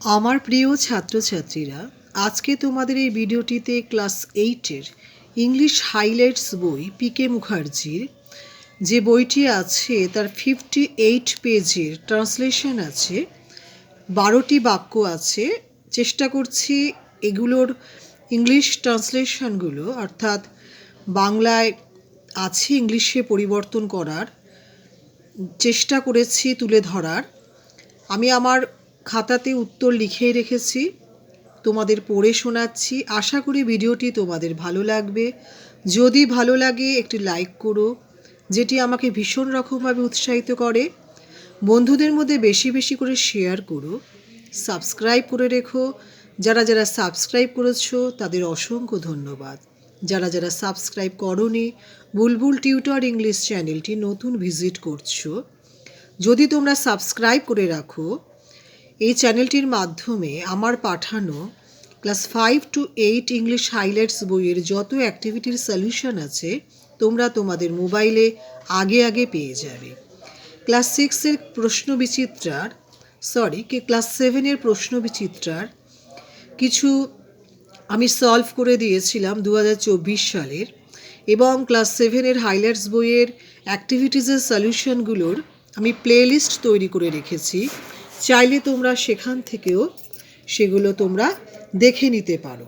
আমার প্রিয় ছাত্রছাত্রীরা, আজকে তোমাদের এই ভিডিওটিতে ক্লাস এইটের ইংলিশ হাইলাইটস বই পিকে মুখার্জির যে বইটি আছে, তার ফিফটি এইট পেজের ট্রান্সলেশন আছে, বারোটি বাক্য আছে। চেষ্টা করছি এগুলোর ইংলিশ ট্রান্সলেশনগুলো, অর্থাৎ বাংলায় আছে ইংলিশে পরিবর্তন করার, চেষ্টা করেছি তুলে ধরার। আমি আমার খাতাতে উত্তর লিখে রেখেছি। তোমাদের পড়ে শোনাচ্ছি। আশা করি ভিডিওটি তোমাদের ভালো লাগবে। যদি ভালো লাগে, একটি লাইক করো, যেটি আমাকে ভীষণ রকমভাবে উৎসাহিত করে। বন্ধুদের মধ্যে বেশি বেশি করে শেয়ার করো সাবস্ক্রাইব করে রেখো। যারা যারা সাবস্ক্রাইব করেছ, তাদের অসংখ্য ধন্যবাদ। যারা যারা সাবস্ক্রাইব করনি, বুলবুল টিউটর ইংলিশ চ্যানেলটি নতুন ভিজিট করছ। যদি তোমরা সাবস্ক্রাইব করে রাখো এই চ্যানেলটির মাধ্যমে আমার পাঠানো class five to eight English highlights বইয়ের যত অ্যাক্টিভিটির সলিউশন আছে, তোমরা তোমাদের মোবাইলে আগে আগে পেয়ে যাবে। ক্লাস সিক্সের প্রশ্ন বিচিত্রার সরি কে ক্লাস সেভেনের প্রশ্ন বিচিত্রার কিছু আমি সলভ করে দিয়েছিলাম দু হাজার চব্বিশ সালের এবং ক্লাস সেভেনের হাইলাইটস বইয়ের অ্যাক্টিভিটিসের সলিউশনগুলোর আমি প্লেলিস্ট তৈরি করে রেখেছি। চাইলে তোমরা সেখান থেকেও সেগুলো তোমরা দেখে নিতে পারো।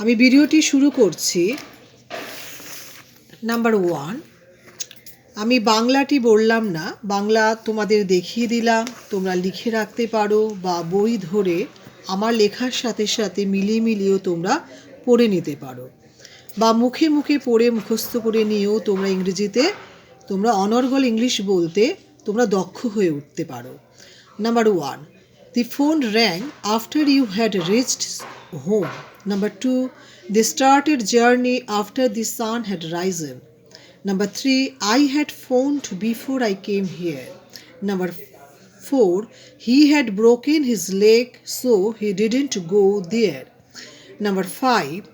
আমি ভিডিওটি শুরু করছি নাম্বার ওয়ান। আমি বাংলাটি বললাম না, বাংলা তোমাদের দেখিয়ে দিলাম, তোমরা লিখে রাখতে পারো বা বই ধরে আমার লেখার সাথে সাথে মিলিয়ে মিলিয়েও তোমরা পড়ে নিতে পারো বা মুখে মুখে পড়ে মুখস্থ করে নিয়েও তোমরা ইংরেজিতে, তোমরা অনর্গল ইংলিশ বলতে তোমরা দক্ষ হয়ে উঠতে পারো। Number 1. The phone rang after you had reached home. Number 2. They started journey after the sun had risen. Number 3. I had phoned before I came here. Number 4. He had broken his leg so he didn't go there. Number 5.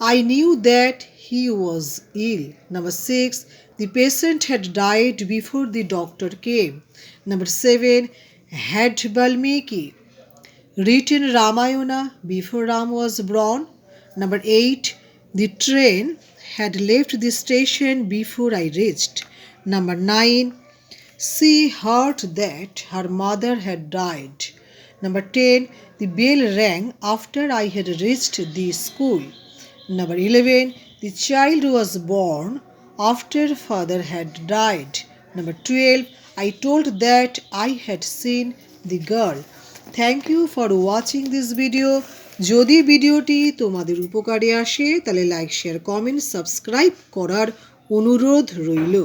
I knew that he was ill. Number 6. The patient had died before the doctor came. Number 7 had Balmiki written Ramayana before Ram was born. Number eight, the train had left the station before I reached. Number nine, she heard that her mother had died. Number 10, the bell rang after I had reached the school. Number 11, the child was born after father had died. Number 12, I told that I had seen the girl. Thank you for watching this video যদি ভিডিওটি তোমাদের উপকারে আসে, তাহলে like share comment subscribe করার অনুরোধ রইল